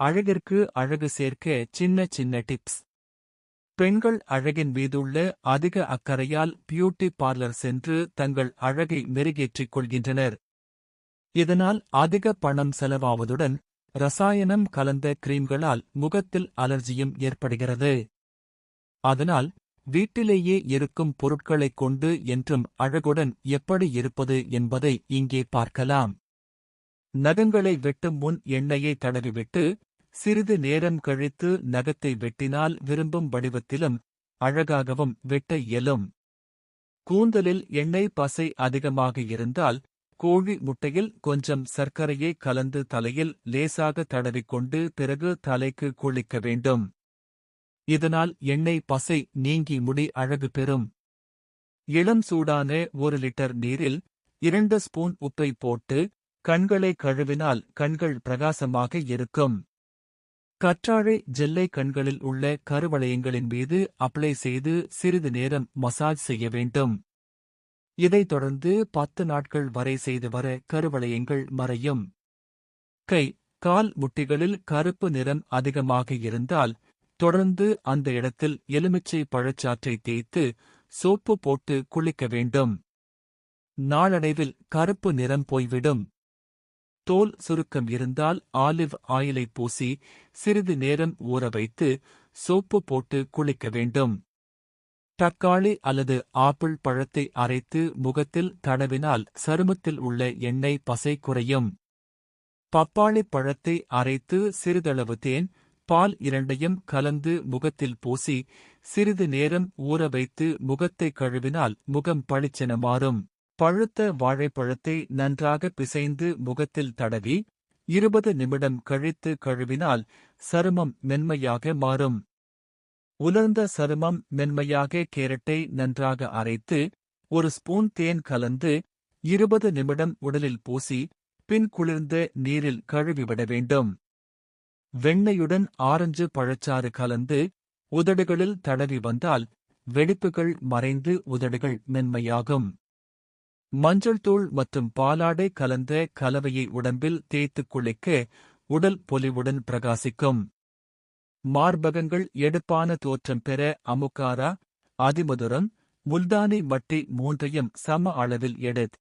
அழகிற்கு அழகு சேர்க்க சின்ன சின்ன டிப்ஸ் பெண்கள் அழகின் மீதுள்ள அதிக அக்கறையால் பியூட்டி பார்லர் சென்று தங்கள் அழகை மெருகேற்றிக் கொள்கின்றனர். இதனால் அதிக பணம் செலவாவதுடன் ரசாயனம் கலந்த கிரீம்களால் முகத்தில் அலர்ஜியும் ஏற்படுகிறது. அதனால் வீட்டிலேயே இருக்கும் பொருட்களைக் கொண்டு என்றும் அழகுடன் எப்படி இருப்பது என்பதை இங்கே பார்க்கலாம். நகங்களை வெட்டும் முன் எண்ணெயை தடவிவிட்டு சிறிது நேரம் கழித்து நகத்தை வெட்டினால் விரும்பும் வடிவத்திலும் அழகாகவும் வெட்ட இயலும். கூந்தலில் எண்ணெய் பசை அதிகமாக இருந்தால் கோழி முட்டையில் கொஞ்சம் சர்க்கரையை கலந்து தலையில் லேசாக தடவிக்கொண்டு பிறகு தலைக்கு குளிக்க வேண்டும். இதனால் எண்ணெய் பசை நீங்கி முடி அழகு பெறும். இளம் சூடான ஒரு லிட்டர் நீரில் இரண்டு ஸ்பூன் உப்பை போட்டு கண்களை கழுவினால் கண்கள் பிரகாசமாக இருக்கும். கற்றாழை ஜெல்லை கண்களில் உள்ள கருவளையங்களின் மீது அப்ளை செய்து சிறிது நேரம் மசாஜ் செய்ய வேண்டும். இதைத் தொடர்ந்து பத்து நாட்கள் வரை செய்து வர கருவளையங்கள் மறையும். கை கால் முட்டிகளில் கருப்பு நிறம் அதிகமாக இருந்தால் தொடர்ந்து அந்த இடத்தில் எலுமிச்சை பழச்சாற்றை தேய்த்து சோப்பு போட்டு குளிக்க வேண்டும். நாளடைவில் கருப்பு நிறம் போய்விடும். தோல் சுருக்கம் இருந்தால் ஆலிவ் ஆயிலை பூசி சிறிது நேரம் ஊற வைத்து சோப்பு போட்டு குளிக்க வேண்டும். தக்காளி அல்லது ஆப்பிள் பழத்தை அரைத்து முகத்தில் தடவினால் சருமத்தில் உள்ள எண்ணெய் பசை குறையும். பப்பாளி பழத்தை அரைத்து சிறிதளவு தேன் பால் இரண்டையும் கலந்து முகத்தில் பூசி சிறிது நேரம் ஊற வைத்து முகத்தை கழுவினால் முகம் பளிச்சென மாறும். பழுத்த வாழைப்பழத்தை நன்றாக பிசைந்து முகத்தில் தடவி இருபது நிமிடம் கழித்து கழுவினால் சருமம் மென்மையாக மாறும். உலர்ந்த சருமம் மென்மையாக கேரட்டை நன்றாக அரைத்து ஒரு ஸ்பூன் தேன் கலந்து இருபது நிமிடம் உடலில் பூசி பின் குளிர்ந்த நீரில் கழுவிவிட வேண்டும். வெண்ணெயுடன் ஆரஞ்சு பழச்சாறு கலந்து உதடுகளில் தடவி வந்தால் வெடிப்புகள் மறைந்து உதடுகள் மென்மையாகும். மஞ்சள் தூள் மற்றும் பாலாடை கலந்த கலவையை உடம்பில் தேய்த்துக் குளிக்க உடல் பொலிவுடன் பிரகாசிக்கும். மார்பகங்கள் எடுப்பான தோற்றம் பெற அமுக்காரா அதிமதுரம் முல்தானி மட்டி மூன்றையும் சம அளவில் எடுத்